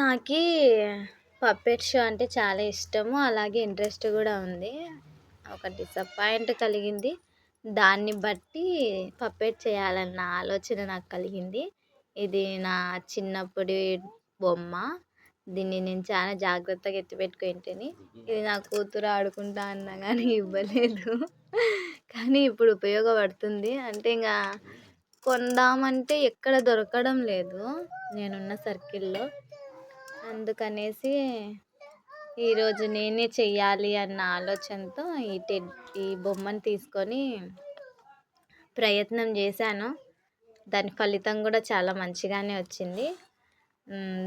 నాకు puppet show అంటే చాలా ఇష్టము. అలాగే ఇంట్రెస్ట్ కూడా ఉంది. ఒక డిసప్పాయింట్ కలిగింది. దాన్ని బట్టి పప్పెట్ చేయాలన్న ఆలోచన నాకు కలిగింది. ఇది నా చిన్నప్పటి బొమ్మ. దీన్ని నేను చాలా జాగ్రత్తగా ఎత్తిపెట్టుకుంటుంది ఇది నా కూతురు ఆడుకుంటా అన్నా కానీ ఇవ్వలేదు. కానీ ఇప్పుడు ఉపయోగపడుతుంది. అంటే ఇంకా కొందామంటే ఎక్కడ దొరకడం లేదు. నేనున్న సర్కిల్లో అందుకనేసి ఈరోజు నేనే చెయ్యాలి అన్న ఆలోచనతో ఈ టెడ్ ఈ బొమ్మను తీసుకొని ప్రయత్నం చేశాను. దాని ఫలితం కూడా చాలా మంచిగానే వచ్చింది.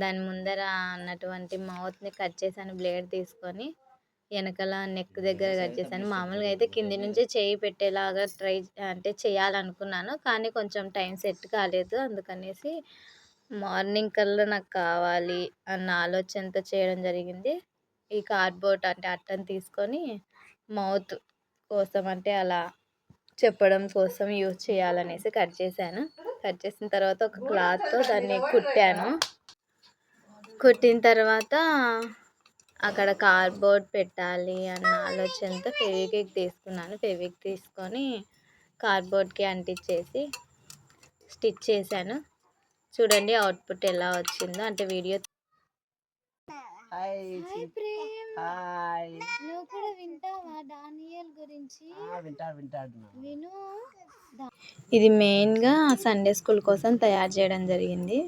దాని ముందర అన్నటువంటి మౌత్ని కట్ చేశాను బ్లేడ్ తీసుకొని వెనకాల నెక్ దగ్గర కట్ చేశాను. మామూలుగా అయితే కింది నుంచి చేయి పెట్టేలాగా ట్రై అంటే చేయాలనుకున్నాను కానీ కొంచెం టైం సెట్ కాలేదు. అందుకనేసి మార్నింగ్ కల్లా నాకు కావాలి అన్న ఆలోచనతో చేయడం జరిగింది. ఈ కార్డ్బోర్డ్ అంటే అట్టను తీసుకొని మౌత్ కోసం అంటే అలా చెప్పడం కోసం యూజ్ చేయాలనేసి కట్ చేశాను. కట్ చేసిన తర్వాత ఒక క్లాత్తో దాన్ని కుట్టాను. కుట్టిన తర్వాత అక్కడ కార్డ్బోర్డ్ పెట్టాలి అన్న ఆలోచనతో ఫెవిక్విక్ తీసుకున్నాను. ఫెవిక్ తీసుకొని కార్డ్బోర్డ్కి అంటించేసి స్టిచ్ చేశాను. చూడండి అవుట్పుట్ ఎలా వచ్చిందో. అంటే వీడియో నువ్వు కూడా వింటావా డానియల్ గురించి? విను. ఇది మెయిన్గా సండే స్కూల్ కోసం తయారు చేయడం జరిగింది.